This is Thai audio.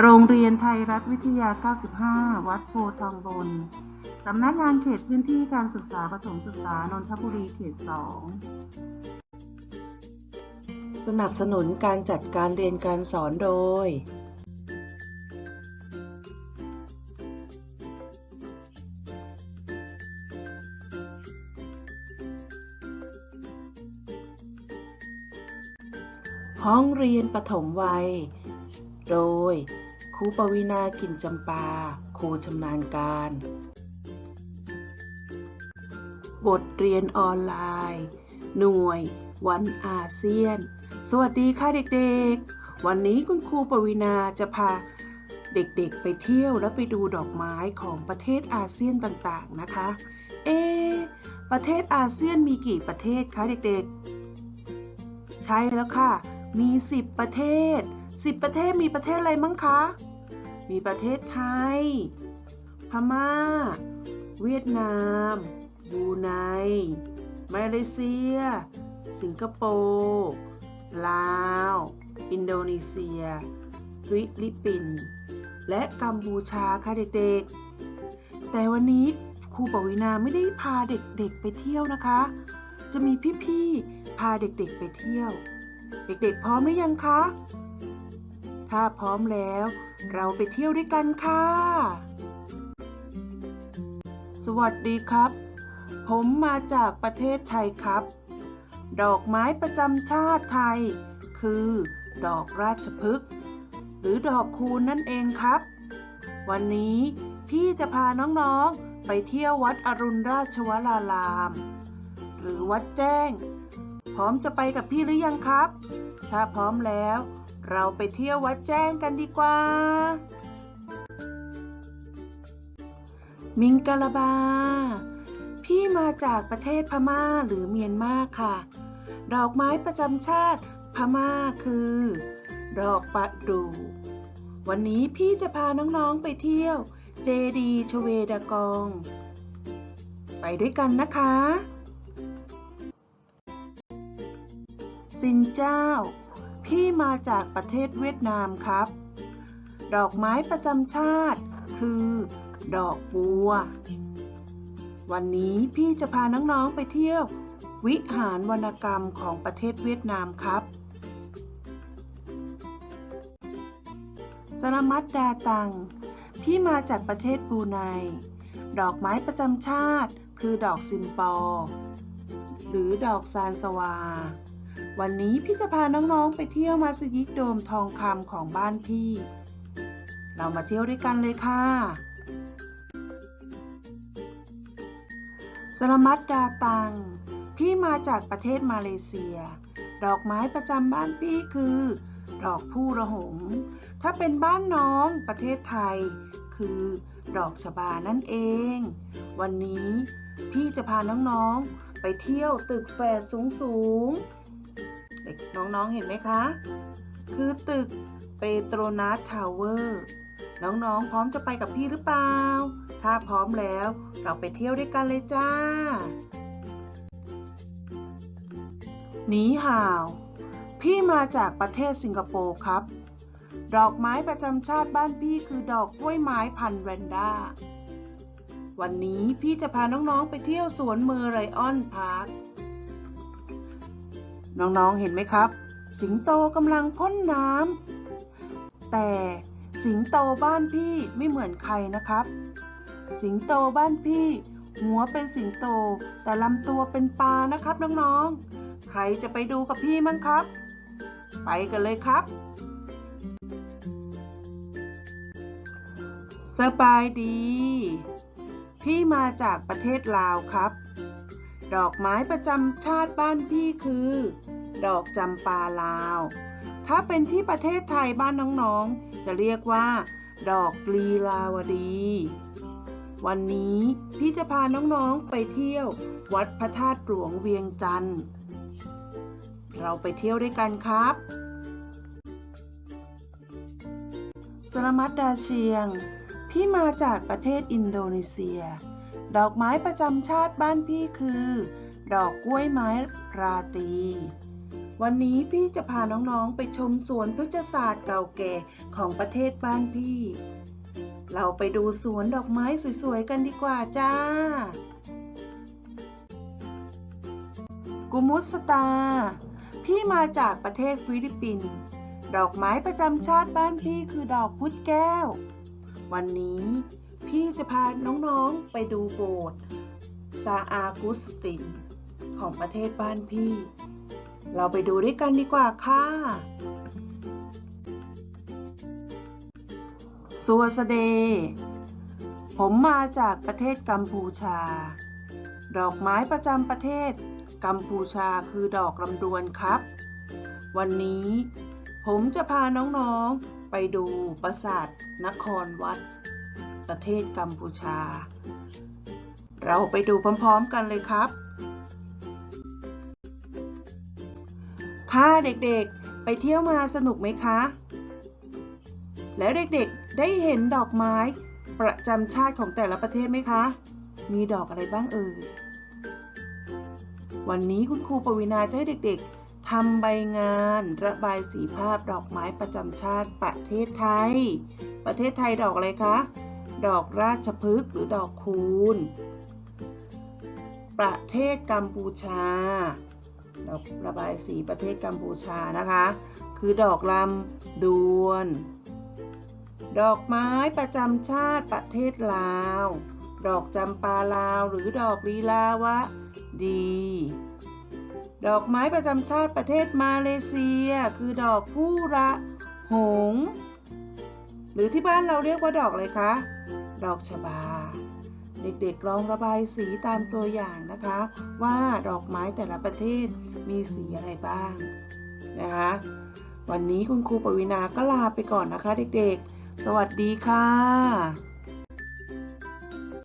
โรงเรียนไทยรัฐวิทยา 95 วัดโพธิ์ทองบน สำนักงานเขตพื้นที่การศึกษาประถมศึกษานนทบุรีเขต 2 สนับสนุนการจัดการเรียนการสอนโดย ห้องเรียนปฐมวัย โดย ครูปวีณากลิ่นจำปา ครูชำนาญการ บทเรียนออนไลน์ หน่วย วันอาเซียน สวัสดีค่ะเด็กๆ วันนี้คุณครูปวีณาจะพาเด็กๆ ไปเที่ยวและไปดูดอกไม้ของประเทศอาเซียนต่างๆนะคะ เอ ประเทศอาเซียนมีกี่ประเทศคะเด็กๆ ใช่แล้วค่ะ มี 10 ประเทศ 10 ประเทศมีประเทศอะไรมั้งคะ มีประเทศไทย พม่า เวียดนามบรูไน มาเลเซีย สิงคโปร์ ลาว อินโดนีเซีย ฟิลิปปินส์ และกัมพูชาค่ะเด็กๆ แต่วันนี้ครูปวินาไม่ได้พาเด็กๆไปเที่ยวนะคะ จะมีพี่ๆ พาเด็กๆไปเที่ยว เด็กๆ พร้อมหรือยังคะ ถ้าพร้อมแล้ว เราไปเที่ยวด้วยกันค่ะ สวัสดีครับ ผมมาจากประเทศไทยครับ ดอกไม้ประจำชาติไทย คือ ดอกราชพฤกษ์หรือดอกคูณนั่นเองครับ วันนี้พี่จะพาน้องๆ ไปเที่ยววัดอรุณราชวราราม หรือวัดแจ้ง พร้อมจะไปกับพี่หรือยังครับ ถ้าพร้อมแล้ว เราไปเที่ยววัดแจ้งกันดีกว่า มิงกะลาบา พี่มาจากประเทศพม่าหรือเมียนมาค่ะ ดอกไม้ประจำชาติพม่าคือ ดอกประดู วันนี้พี่จะพาน้องๆไปเที่ยวเจดีชเวดากอง ไปด้วยกันนะคะสินเจ้า พี่มาจากประเทศเวียดนามครับ ดอกไม้ประจำชาติ คือ ดอกบัว วันนี้พี่จะพาน้องๆไปเที่ยว วิหารวรรณกรรมของประเทศเวียดนามครับสลามัดดาตังพี่มาจากประเทศบรูไน ดอกไม้ประจำชาติ คือดอกซิมปอ หรือดอกซานสวา วันนี้พี่จะพาน้องๆไปเที่ยวมัสยิดโดมทองคำของบ้านพี่ เรามาเที่ยวด้วยกันเลยค่ะสลามัดดาตัง พี่มาจากประเทศมาเลเซีย ดอกไม้ประจำบ้านพี่คือ ดอกผู้ระหง ถ้าเป็นบ้านน้องประเทศไทย คือ ดอกชบานั่นเอง วันนี้พี่จะพาน้องๆไปเที่ยวตึกแฝดสูงๆ เด็กน้องๆเห็นไหมคะ คือตึกเปโตรนัสทาวเวอร์น้องๆ พร้อมจะไปกับพี่หรือเปล่า ถ้าพร้อมแล้วเราไปเที่ยวด้วยกันเลยจ้าหนีห่าว พี่มาจากประเทศสิงคโปร์ครับ ดอกไม้ประจำชาติบ้านพี่คือดอกกล้วยไม้พันแวนด้า วันนี้พี่จะพาน้องๆไปเที่ยวสวนเมอร์ไรออนพาร์ค น้องๆเห็นไหมครับ สิงโตกำลังพ่นน้ำแต่สิงโตบ้านพี่ไม่เหมือนใครนะครับ สิงโตบ้านพี่ หัวเป็นสิงโตแต่ลำตัวเป็นปลานะครับน้องๆ ใครจะไปดูกับพี่มั้งครับ ไปกันเลยครับสบายดี พี่มาจากประเทศลาวครับ ดอกไม้ประจำชาติบ้านพี่คือ ดอกจำปาลาว ถ้าเป็นที่ประเทศไทยบ้านน้องๆ จะเรียกว่า ดอกลีลาวดี วันนี้พี่จะพาน้องๆไปเที่ยว วัดพระธาตุหลวงเวียงจันทร์ เราไปเที่ยวด้วยกันครับสลามัดดาเชียง พี่มาจากประเทศอินโดนีเซีย ดอกไม้ประจำชาติบ้านพี่คือ ดอกกล้วยไม้ราตรี วันนี้พี่จะพาน้องๆไปชมสวนพฤกษศาสตร์เก่าแก่ของประเทศบ้านพี่ เราไปดูสวนดอกไม้สวยๆกันดีกว่าจ้ากุมุสตา พี่มาจากประเทศฟิลิปปินส์ดอกไม้ประจำชาติบ้านพี่คือดอกพุธแก้ว วันนี้ี่จะพาน้องๆไปดูโบสถ์ซาอากุสติน ของประเทศบ้านพี่ เราไปดูด้วยกันดีกว่าค่ะสัวสเดย์ผมมาจากประเทศกัมพูชา ดอกไม้ประจำประเทศกัมพูชาคือดอกลำดวนครับ วันนี้ผมจะพาน้องๆไปดูปราสาทนครวัด ประเทศกัมพูชา เราไปดูพร้อมๆกันเลยครับ ค่ะเด็กๆไปเที่ยวมาสนุกไหมคะ แล้วเด็กๆได้เห็นดอกไม้ประจำชาติของแต่ละประเทศไหมคะ มีดอกอะไรบ้างเอ่ย วันนี้คุณครูปวีนาจะให้เด็กๆทำใบงานระบายสีภาพดอกไม้ประจำชาติประเทศไทย ประเทศไทยดอกอะไรคะ ดอกราชพฤกษ์หรือดอกคูณ ประเทศกัมพูชา ดอกระบายสีประเทศกัมพูชานะคะ คือดอกลำดวน ดอกไม้ประจำชาติประเทศลาว ดอกจำปาลาวหรือดอกลีลาวะดี ดอกไม้ประจำชาติประเทศมาเลเซีย คือดอกผู้ระหงส์ หรือที่บ้านเราเรียกว่าดอกอะไรคะ ดอกชบา เด็กๆลองระบายสีตามตัวอย่างนะคะ ว่าดอกไม้แต่ละประเทศมีสีอะไรบ้างนะคะ วันนี้คุณครูปวินาก็ลาไปก่อนนะคะ เด็กๆ สวัสดีค่ะ